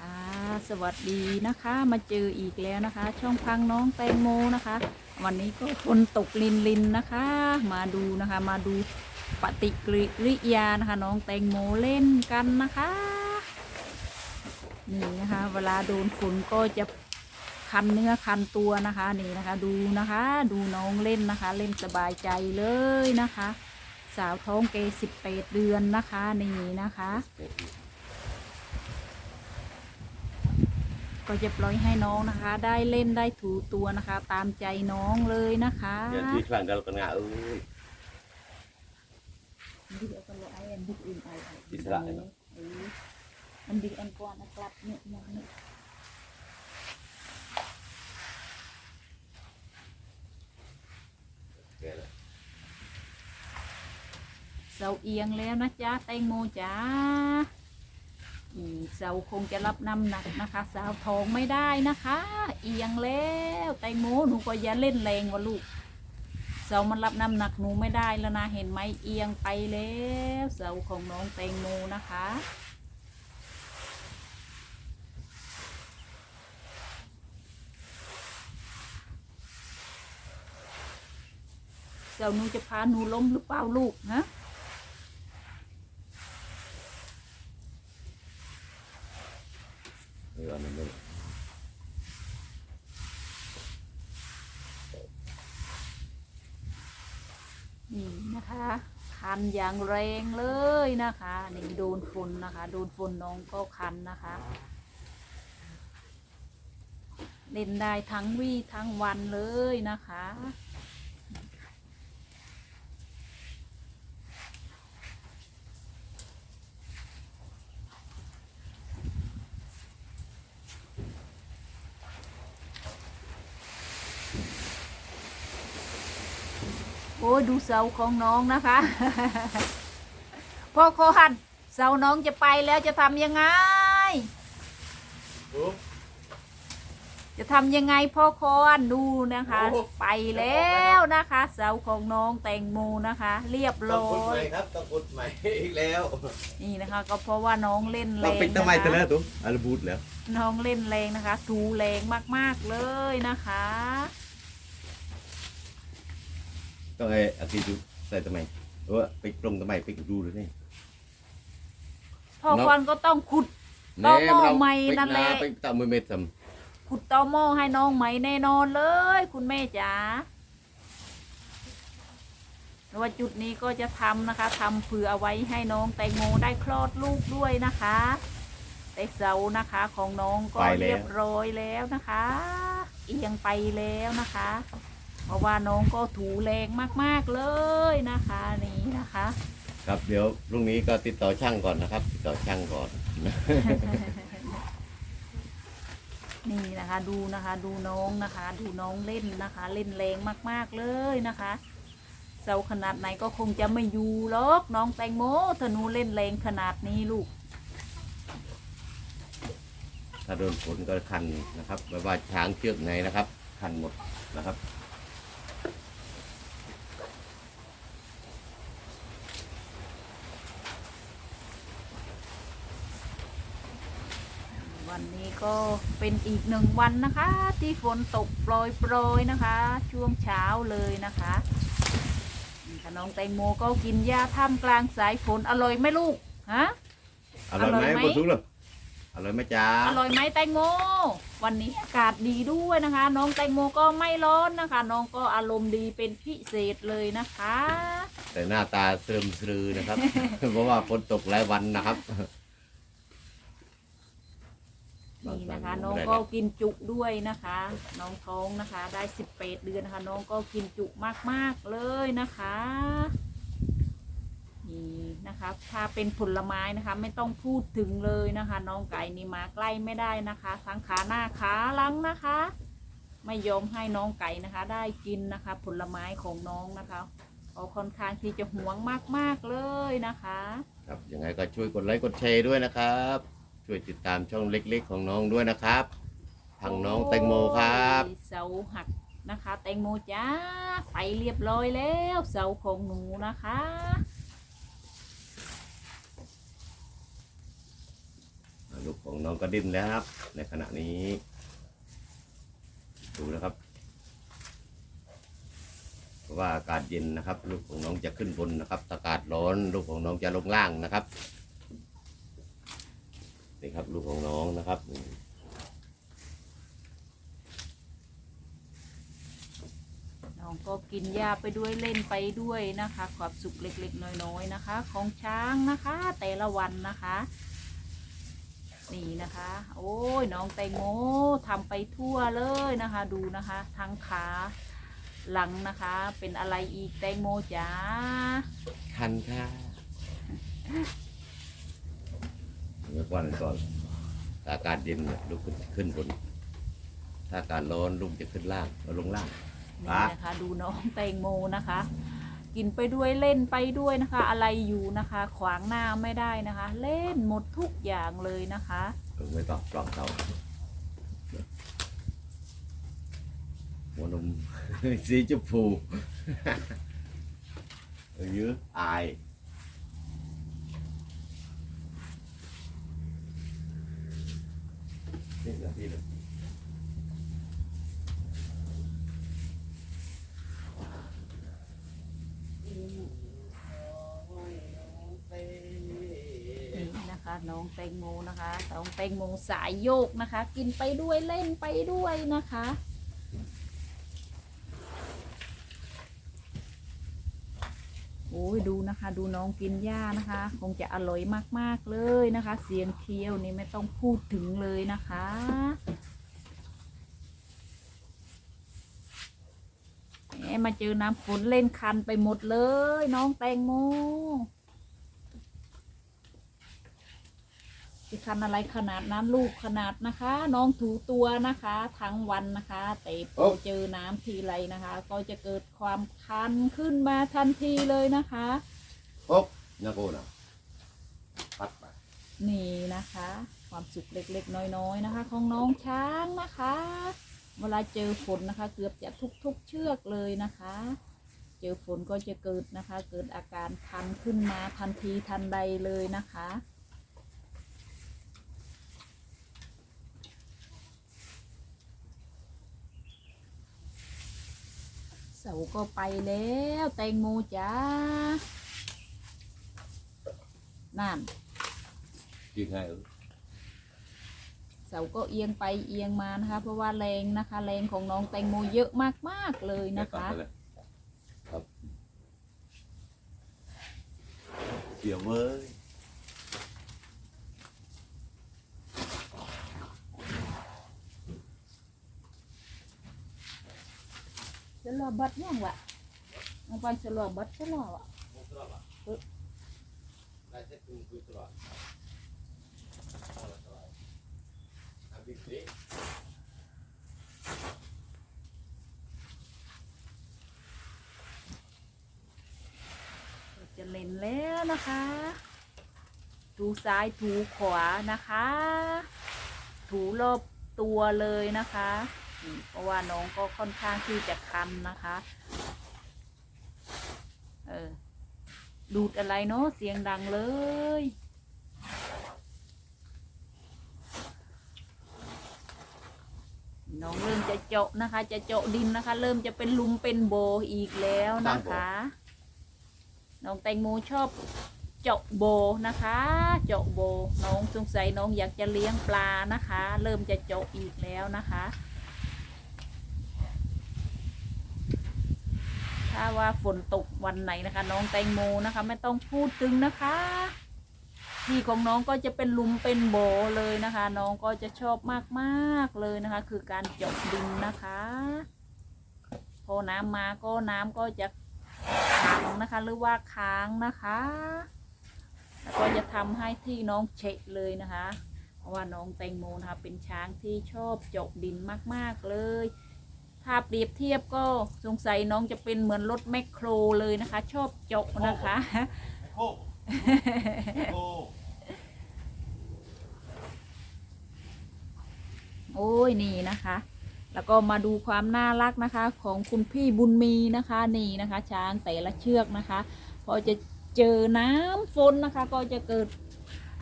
ค่ะสวัสดีนะคะมาเจออีกแล้วนะคะ ช่องพังน้องแตงโมนะคะ วันนี้ก็ฝนตกลินลินนะคะ มาดูนะคะมาดูปฏิกิริยานะคะ น้องแตงโมเล่นกันนะคะนี่นะคะ เวลาโดนฝนก็จะคันเนื้อคันตัวนะคะนี่นะคะ ดูนะคะ ดูน้องเล่นนะคะ เล่นสบายใจเลยนะคะ สาวท้องเกสิบเปดเดือนนะคะนี่นะคะ ก็จะปล่อยให้น้องนะคะ ได้เล่นได้ถูตัวนะคะ ตามใจน้องเลยนะคะ Yan di lang dal ka nga ơi. ดิเอาไปเลยไอ้อันดิอื่นไอ้ไอ้อิสระเลยเนอะเออมันดิอันกว่านะครับเนี่ยเนี่ยเนี่ย Kaya na. เสาเอียงแล้วนะจ๊ะแตงโมจ๋า เสาคงจะรับน้ำหนักนะคะ สาวทองไม่ได้นะคะ เอียงแล้วแตงโมหนูก็อย่าเล่นแรงวะลูกเสามันรับน้ำหนักหนูไม่ได้แล้วนะเห็นไหมเอียงไปแล้วเสาของน้องแตงโมนะคะเสาหนูจะพาหนูล้มหรือเปล่าลูกฮะ Ayan, ano. นี่นะคะคันอย่างแรงเลยนะคะนี่โดนฝนนะคะ โดนฝนน้องก็คันนะคะ เล่นได้ทั้งวี่ทั้งวันเลยนะคะ โอ้ยดูเสาของน้องนะคะ พ่อโคหันเสาน้องจะไปแล้วจะทำยังไง Oh, จะทำยังไงพ่อคอนดูนะคะโอ้ไปแล้วนะคะ เสาของน้องแตงโมนะคะ เรียบร้ต้องอพุดใหม่ยครับต้องพุดใหม่อีกแล้ว นี่นะคะ ก็เพราะว่าน้องเล่นแรต้องงปิดทำไมนะแต่แล้คะวตุ้อาบูดแล้ว น้องเล่นแรงนะคะ ถูแรงมากๆเลยนะคะ ต้องไอ้อาทิตย์ดูใส่ทำไมเออไปปรุงทำไมไปดูเลยนี่พ่อเนาะคอนก็ต้องขุดต่อหม้อใหม่นั่นแหละ ไปตามมือเม็ดทขุดตอหม้อให้น้องไหมแน่นอนเลย คุณแม่จ๋าเพราะว่าจุดนี้ก็จะทำนะคะทำเผื่อเอาไว้ให้น้องแตงโมได้คลอดลูกด้วยนะคะแต่เสานะคะของน้องก็เรียบร้อยแล้วนะคะ เอียงไปแล้วนะคะเพ ราะว่าน้องก็ถูแรงมากๆเลยนะคะนี่นะคะำครับเดี๋ยวพรุ่งนี้ก็ติดต่อช่างก่อนนะครับ ติดต่อช่างก่อน นี่นะคะดูนะคะดูน้องนะคะ ดูน้องเล่นนะคะ เล่นแรงมากๆเลยนะคะเสาขนาดไหนก็คงจะไม่อยู่หรอกน้องแตงโมถ้าหนูเล่นแรงขนาดนี้ลูก ถ้าโดนฝนก็คันนะครับไม่ว่าช้างเชือกไหนนะครับ คันหมดนะครับ วันนี้ ก็เป็นอีกหนึ่งวันนะคะ ที่ฝนตกโปรยๆนะคะ ช่วงเช้าเลยนะคะนี่ค่ะน้องแตงโมก็กินหญ้าท่ามกลางสายฝนอร่อยไหมลูกฮะอร่อยไหมอร่อยไหมบนทุกเลยอร่อยไหมจ๊ะอร่อยไหมแตงโม วันนี้อากาศดีด้วยนะคะ น้องแตงโมก็ไม่ร้อนนะคะ น้องก็อารมณ์ดีเป็นพิเศษเลยนะคะ แต่หน้าตาเสื่อมสลือนะครับ เพราะว่าฝนตกหลายวันนะครับ นี่นะคะ น้องก็กินจุด้วยนะคะ น้องท้องนะคะ ได้สิบแปดเดือนนะคะ น้องก็กินจุมากๆเลยนะคะนี่นะคะถ้าเป็นผลไม้นะคะ ไม่ต้องพูดถึงเลยนะคะ น้องไก่นี่มาใกล้ไม่ได้นะคะทั้งขาหน้าขาหลังนะคะ ไม่ยอมให้น้องไก่นะคะ ได้กินนะคะ ผลไม้ของน้องนะคะเขาค่อนข้างที่จะหวงมากๆเลยนะคะ ครับยังไงก็ช่วยกดไลค์กดแชร์ด้วยนะครับ ช่วยติดตามช่องเล็ก ๆ ของน้องด้วยนะครับทางน้องแตงโมครับ โอ้ยเสาหักนะคะ แตงโมจ้าไปเรียบร้อยแล้วเสาของหนูนะคะเอลูกของน้องก็ดิ้นแล้วครับ ในขณะนี้ ดูนะครับ เพราะว่าอากาศเย็นนะครับ ลูกของน้องจะขึ้นบนนะครับถ้าอากาศร้อน ลูกของน้องจะลงล่างนะครับ นี่ครับลูกของน้องนะครับน้องก็กินหญ้าไปด้วยเล่นไปด้วยนะคะ ความสุขเล็กๆ น้อยๆนะคะ ของช้างนะคะ แต่ละวันนะคะนี่นะคะ โอ้ยน้องแตงโมทำไปทั่วเลยนะคะ ดูนะคะ ทั้งขาหลังนะคะ เป็นอะไรอีกแตงโมจ๋าคันค่ะ เมื่อก่อนก่อนถ้าอากาศเย็นเนี่ยลูกขึ้นขึ้นบน ถ้าอากาศร้อนลูกจะขึ้นล่างแล้วลงล่าง นี่นะคะ ดูน้องแตงโมนะคะ กินไปด้วยเล่นไปด้วยนะคะ อะไรอยู่นะคะ ขวางหน้าไม่ได้นะคะ เล่นหมดทุกอย่างเลยนะคะเออไม่ตอบปลอกเตาหัวนม สีชมพูเออเยอะอาย นี่นาทีเลยนี่นะคะ น้องแตงโมนะคะน้องแตงโมสายโยกนะคะ กินไปด้วยเล่นไปด้วยนะคะ โอ้ย ดูนะคะดูน้องกินหญ้านะคะ คงจะอร่อยมากๆเลยนะคะ เสียงเคี้ยวนี่ไม่ต้องพูดถึงเลยนะคะแหมมาเจอน้ำฝนเล่นคันไปหมดเลย น้องแตงโมจะคันอะไรขนาดนั้นลูกขนาดนะคะ น้องถูตัวนะคะ ทั้งวันนะคะแต่พอเจอน้ำทีไรนะคะ ก็จะเกิดความคันขึ้นมาทันทีเลยนะคะ โอ๊กนาโกนะปัดไปนี่นะคะ ความสุขเล็กๆ น้อยๆ นะคะ ของน้องช้างนะคะ เวลาเจอฝนนะคะ เกือบจะทุกๆเชือกเลยนะคะ เจอฝนก็จะเกิดนะคะ เกิดอาการคันขึ้นมาทันทีทันใดเลยนะคะเสาก็ไปแล้ว แตงโมจ้า นั่นจริงไงเออเสาก็เอียงไปเอียงมานะคะ เพราะว่าแรงนะคะ แรงของน้องแตงโมเยอะมากๆเลยนะกลับคะไปเลยครับเสียวเว้ยจะรอบัดยังวะน้องปันจะรอบัดจะรอวะ ได้เซ็ตคุยตลอดอะบิ๊กสิจะเล่นแล้วนะคะ ถูซ้ายถูขวานะคะ ถูรอบตัวเลยนะคะเพราะว่าน้องก็ค่อนข้างที่จะคันนะคะ เออ ดูดอะไรเนาะเสียงดังเลย น้องเริ่มจะเจาะนะคะ จะเจาะดินนะคะ เริ่มจะเป็นลุมเป็นโบอีกแล้วนะคะ น้องแตงโมชอบเจาะโบนะคะ เจาะโบ น้องสงสัยน้องอยากจะเลี้ยงปลานะคะ เริ่มจะเจาะอีกแล้วนะคะ ถ้าว่าฝนตกวันไหนนะคะ น้องแตงโมนะคะ ไม่ต้องพูดถึงนะคะที่ของน้องก็จะเป็นลุมเป็นโบเลยนะคะ น้องก็จะชอบมากๆเลยนะคะ คือการเจาะดินนะคะ พอน้ำมาก็น้ำก็จะขังนะคะ หรือว่าค้างนะคะแล้วก็จะทำให้ที่น้องเฉะเลยนะคะ เพราะว่าน้องแตงโมนะคะเป็นช้างที่ชอบเจาะดินมากๆเลย ถ้าเปรียบเทียบก็สงสัยน้องจะเป็นเหมือนรถแมคโครเลยนะคะ ชอบเจาะนะคะ โอ้โอ้โอ้ยนี่นะคะ แล้วก็มาดูความน่ารักนะคะ ของคุณพี่บุญมีนะคะนี่นะคะ ช้างแต่ละเชือกนะคะ พอจะเจอน้ำฝนนะคะ ก็จะเกิด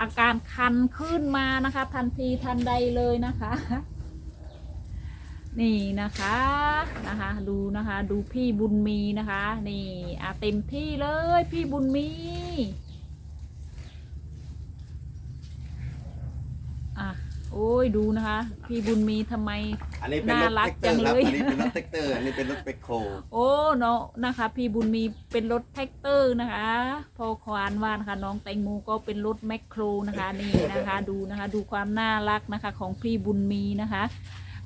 อาการคันขึ้นมานะคะ ทันทีทันใดเลยนะคะ นี่นะคะนะคะดูนะคะดูพี่บุญมีนะคะนี่อาเต็มที่เลยพี่บุญมีอะโอ้ยดูนะคะ พี่บุญมีทำไมอันนี้เป็นรถน่ารัแท็กกเตอร์ครับจังเลยอันนี้เป็นรถแท็กเตอร์อันนี้เป็นรถเปคโคโอ้เนาะนะคะ พี่บุญมีเป็นรถแท็กเตอร์นะคะ พอควานว่านะคะน้องแตงโมก็เป็นรถแมคโครนะคะนี่นะคะ ดูนะคะ ดูความน่ารักนะคะของพี่บุญมีนะคะ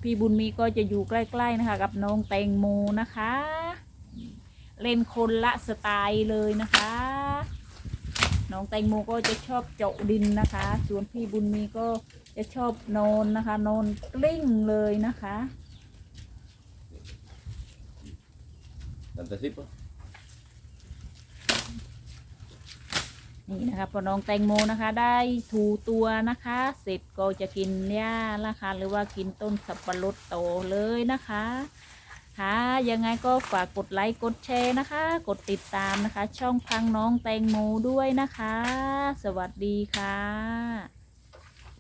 พี่บุญมีก็จะอยู่ใกล้ ๆนะคะ กับน้องแตงโมนะคะ เล่นคนละสไตล์เลยนะคะ น้องแตงโมก็จะชอบเจาะดินนะคะ ส่วนพี่บุญมีก็จะชอบนอนนะคะ นอนกลิ้งเลยนะคะตันตะซิป นี่นะคะพอน้องแตงโมนะคะ ได้ถูตัวนะคะ เสร็จก็จะกินหญ้านะคะ หรือว่ากินต้นสับปะรดโตเลยนะคะค่ะยังไงก็ฝากกดไลค์กดแชร์นะคะ กดติดตามนะคะ ช่องพังน้องแตงโมด้วยนะคะ สวัสดีค่ะ